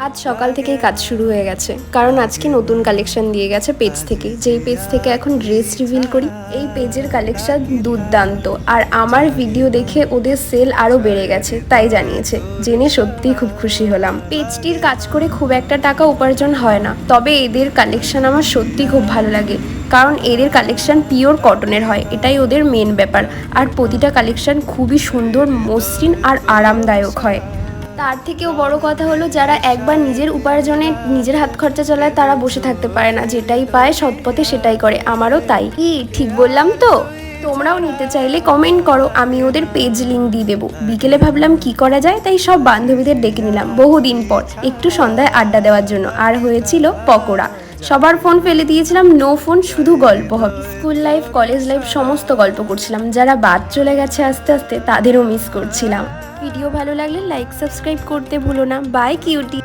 আজ সকাল থেকেই কাজ শুরু হয়ে গেছে। কারণ আজকে নতুন কালেকশন দিয়ে গেছে পেজ থেকে। যেই পেজ থেকে এখন ড্রেস রিভিল করি, এই পেজের কালেকশন দুর্দান্ত। আর আমার ভিডিও দেখে ওদের সেল আরও বেড়ে গেছে, তাই জানিয়েছে। জেনে সত্যিই খুব খুশি হলাম। পেজটির কাজ করে খুব একটা টাকা উপার্জন হয় না। তবে এদের কালেকশন আমার সত্যি খুব ভালো লাগে। কারণ এদের কালেকশন পিওর কটনের হয়। এটাই ওদের মেন ব্যাপার। আর প্রতিটা কালেকশন খুবই সুন্দর, মসৃণ আর আরামদায়ক হয়। তার থেকেও বড় কথা হলো, যারা একবার নিজের উপার্জনে নিজের হাত খরচা চালায়, তারা বসে থাকতে পারে না। যেটাই পায় সৎপথে সেটাই করে। আমারও তাই। কি, ঠিক বললাম তো? তোমরাও নিতে চাইলে কমেন্ট করো। আমি ওদের পেজ লিঙ্ক দিয়ে দেবো। বিকেলে ভাবলাম কি করা যায়, তাই সব বান্ধবীদের ডেকে নিলাম। বহুদিন পর, একটু সন্ধ্যায় আড্ডা দেওয়ার জন্য। আর হয়েছিল পকোড়া। সবার ফোন ফেলে দিয়েছিলাম নো ফোন শুধু গল্প হবে। স্কুল লাইফ কলেজ লাইফ সমস্ত গল্প করছিলাম। যারা বাদ চলে গেছে আস্তে আস্তে, তাদেরও মিস করছিলাম। ভিডিও ভালো লাগলে লাইক সাবস্ক্রাইব করতে ভুলো না। By cutie